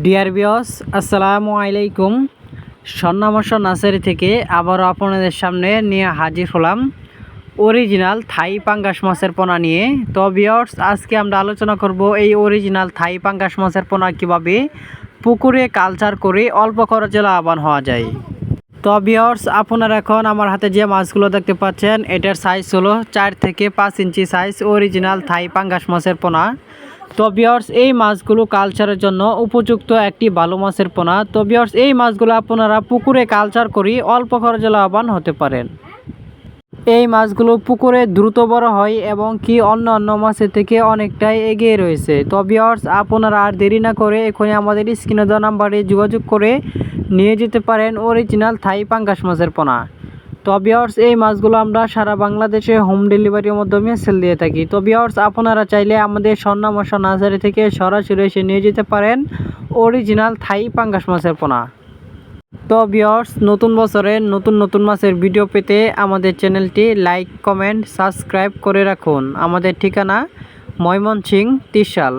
Deer বিয়স আসসালামু আলাইকুম। স্বর্ণামর্ষ নার্সারি থেকে আবারও আপনাদের সামনে নিয়ে হাজির হলাম। অরিজিনাল থাই পাঙ্গাস মাছের পোনা নিয়ে। তো বিয়র্স আজকে আমরা আলোচনা করব এই অরিজিনাল থাই পাঙ্গাস মাছের পোনা কীভাবে পুকুরে কালচার করে অল্প খরচে লাভবান হওয়া যায়। তো বিয়র্স আপনারা এখন আমার হাতে যে মাছগুলো দেখতে পাচ্ছেন, এটার সাইজ হলো চার থেকে পাঁচ ইঞ্চি সাইজ অরিজিনাল থাই পাঙ্গাস মাছের পোনা। তো বিয়ার্স এই মাছগুলো কালচারের জন্য উপযুক্ত একটি ভালো মাছের পোনা। তো বিয়ার্স এই মাছগুলো আপনারা পুকুরে কালচার করে, অল্প খরচে লাভবান হতে পারেন। এই মাছগুলো পুকুরে দ্রুত বড় হয় এবং কি অন্য অন্য মাছের থেকে অনেকটাই এগিয়ে রয়েছে। তো বিয়ার্স আপনারা আর দেরি না করে এখনই আমাদের স্ক্রিনে দেওয়া নাম্বারে যোগাযোগ করে নিয়ে যেতে পারেন অরিজিনাল থাই পাঙ্গাস মাছের পোনা। তো বিয়ার্স এই মাছগুলো আমরা সারা বাংলাদেশে হোম ডেলিভারির মাধ্যমে সেল দিয়ে থাকি। তো বিয়ার্স আপনারা চাইলে আমাদের স্বর্ণামশা নার্সারি থেকে সরাসরি এসে নিয়ে যেতে পারেন অরিজিনাল থাই পাঙ্গাস মাছের পোনা। তো বিয়ার্স নতুন বছরে নতুন নতুন মাছের ভিডিও পেতে আমাদের চ্যানেলটি লাইক কমেন্ট সাবস্ক্রাইব করে রাখুন। আমাদের ঠিকানা ময়মনসিং ত্রিশাল।